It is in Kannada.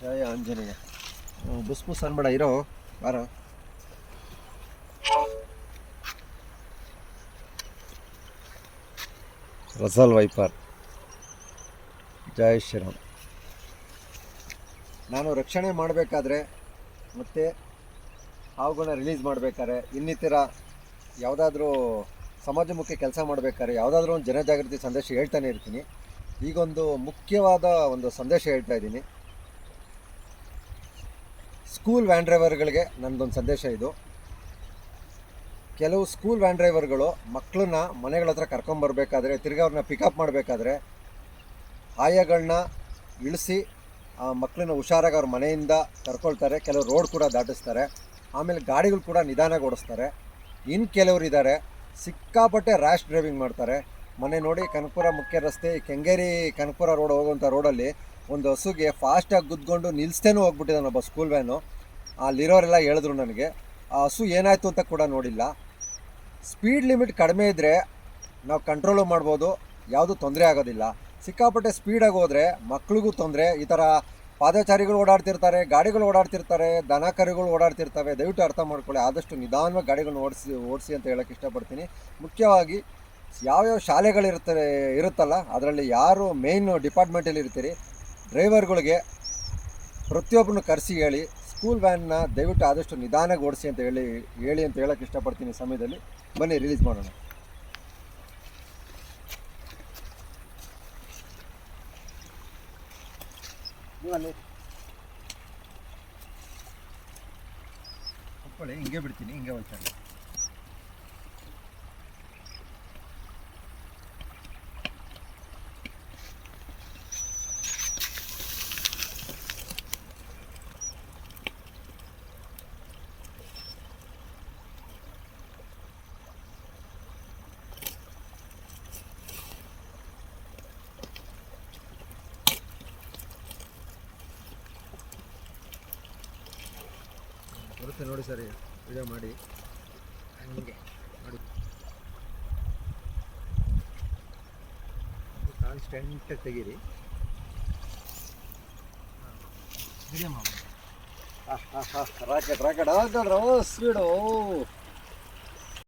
ಜಯ ಆಂಜನೇಯ. ಬುಸ್ ಬುಸ್ ಅನ್ಬೇಡ, ಇರೋ, ಬಾರ. Russell viper. ಜಯ ಶ್ರೀರಾಮ್. ನಾನು ರಕ್ಷಣೆ ಮಾಡಬೇಕಾದ್ರೆ ಮತ್ತು ಹಾವುಗಳನ್ನ ರಿಲೀಸ್ ಮಾಡಬೇಕಾದ್ರೆ ಇನ್ನಿತರ ಯಾವುದಾದ್ರೂ ಸಮಾಜಮುಖಿ ಕೆಲಸ ಮಾಡಬೇಕಾದ್ರೆ ಯಾವುದಾದ್ರೂ ಒಂದು ಜನಜಾಗೃತಿ ಸಂದೇಶ ಹೇಳ್ತಾನೆ ಇರ್ತೀನಿ. ಈಗೊಂದು ಮುಖ್ಯವಾದ ಒಂದು ಸಂದೇಶ ಹೇಳ್ತಾ ಇದ್ದೀನಿ. ಸ್ಕೂಲ್ ವ್ಯಾನ್ ಡ್ರೈವರ್ಗಳಿಗೆ ನನ್ನದೊಂದು ಸಂದೇಶ ಇದು. ಕೆಲವು ಸ್ಕೂಲ್ ವ್ಯಾನ್ ಡ್ರೈವರ್ಗಳು ಮಕ್ಕಳನ್ನ ಮನೆಗಳ ಹತ್ರ ಕರ್ಕೊಂಬರ್ಬೇಕಾದ್ರೆ ತಿರ್ಗಿ ಅವ್ರನ್ನ ಪಿಕಪ್ ಮಾಡಬೇಕಾದ್ರೆ ಆಯಗಳನ್ನ ಇಳಿಸಿ ಆ ಮಕ್ಕಳನ್ನ ಹುಷಾರಾಗಿ ಅವ್ರ ಮನೆಯಿಂದ ಕರ್ಕೊಳ್ತಾರೆ. ಕೆಲವು ರೋಡ್ ಕೂಡ ದಾಟಿಸ್ತಾರೆ. ಆಮೇಲೆ ಗಾಡಿಗಳು ಕೂಡ ನಿಧಾನವಾಗಿ ಓಡಿಸ್ತಾರೆ. ಇನ್ನು ಕೆಲವರು ಇದ್ದಾರೆ ಸಿಕ್ಕಾಪಟ್ಟೆ ರ್ಯಾಶ್ ಡ್ರೈವಿಂಗ್ ಮಾಡ್ತಾರೆ. ಮನೆ ನೋಡಿ ಕನಕಪುರ ಮುಖ್ಯ ರಸ್ತೆ, ಕೆಂಗೇರಿ ಕನಕಪುರ ರೋಡ್ ಹೋಗುವಂಥ ರೋಡಲ್ಲಿ ಒಂದು ಹಸುಗೆ ಫಾಸ್ಟಾಗಿ ಗುದ್ಕೊಂಡು ನಿಲ್ಲಿಸ್ತೇನೂ ಹೋಗ್ಬಿಟ್ಟಿದ್ದಾನೆ ಒಬ್ಬ ಸ್ಕೂಲ್ ವ್ಯಾನು ಅಲ್ಲಿರೋರೆಲ್ಲ ಹೇಳಿದ್ರು ನನಗೆ, ಆ ಹಸು ಏನಾಯಿತು ಅಂತ ಕೂಡ ನೋಡಿಲ್ಲ. ಸ್ಪೀಡ್ ಲಿಮಿಟ್ ಕಡಿಮೆ ಇದ್ದರೆ ನಾವು ಕಂಟ್ರೋಲು ಮಾಡ್ಬೋದು, ಯಾವುದೂ ತೊಂದರೆ ಆಗೋದಿಲ್ಲ. ಸಿಕ್ಕಾಪಟ್ಟೆ ಸ್ಪೀಡಾಗಿ ಹೋದರೆ ಮಕ್ಳಿಗೂ ತೊಂದರೆ, ಈ ಥರ ಪಾದಚಾರಿಗಳು ಓಡಾಡ್ತಿರ್ತಾರೆ, ಗಾಡಿಗಳು ಓಡಾಡ್ತಿರ್ತಾರೆ, ದನ ಕರುಗಳು ಓಡಾಡ್ತಿರ್ತವೆ, ದಯವಿಟ್ಟು ಅರ್ಥ ಮಾಡ್ಕೊಳ್ಳಿ, ಆದಷ್ಟು ನಿಧಾನವಾಗಿ ಗಾಡಿಗಳನ್ನ ಓಡಿಸಿ ಓಡಿಸಿ ಅಂತ ಹೇಳೋಕ್ಕೆ ಇಷ್ಟಪಡ್ತೀನಿ. ಮುಖ್ಯವಾಗಿ ಯಾವ್ಯಾವ ಶಾಲೆಗಳಿರ್ತಾರೆ ಇರುತ್ತಲ್ಲ ಅದರಲ್ಲಿ ಯಾರು ಮೇಯ್ನ್ ಡಿಪಾರ್ಟ್ಮೆಂಟಲ್ಲಿ ಇರ್ತೀರಿ ಡ್ರೈವರ್ಗಳಿಗೆ ಪ್ರತಿಯೊಬ್ಬರನ್ನು ಕರೆಸಿ ಹೇಳಿ ಸ್ಕೂಲ್ ವ್ಯಾನ್ನ ದಯವಿಟ್ಟು ಆದಷ್ಟು ನಿಧಾನಗೊಡಿಸಿ ಓಡಿಸಿ ಅಂತ ಹೇಳಿ ಹೇಳಿ ಅಂತ ಹೇಳೋಕ್ಕೆ ಇಷ್ಟಪಡ್ತೀನಿ ಸಮಯದಲ್ಲಿ. ಬನ್ನಿ ರಿಲೀಸ್ ಮಾಡೋಣ. ಹಿಂಗೆ ಬಿಡ್ತೀನಿ ಹಿಂಗೆ ಹೋಗ್ತಾರೆ ಬರುತ್ತೆ ನೋಡಿ ಸರಿ ವಿಡಿಯೋ ಮಾಡಿ. ಹಂಗೆ. ಕಾನ್ಸ್ಟೆಂಟ್ ತೆಗೀರಿ. ವಿಡಿಯೋ ಮಾಡಿ ರಾಕೆಟ್ ರಾಕೆಟ್ ಆಗ ಸ್ಪೀಡು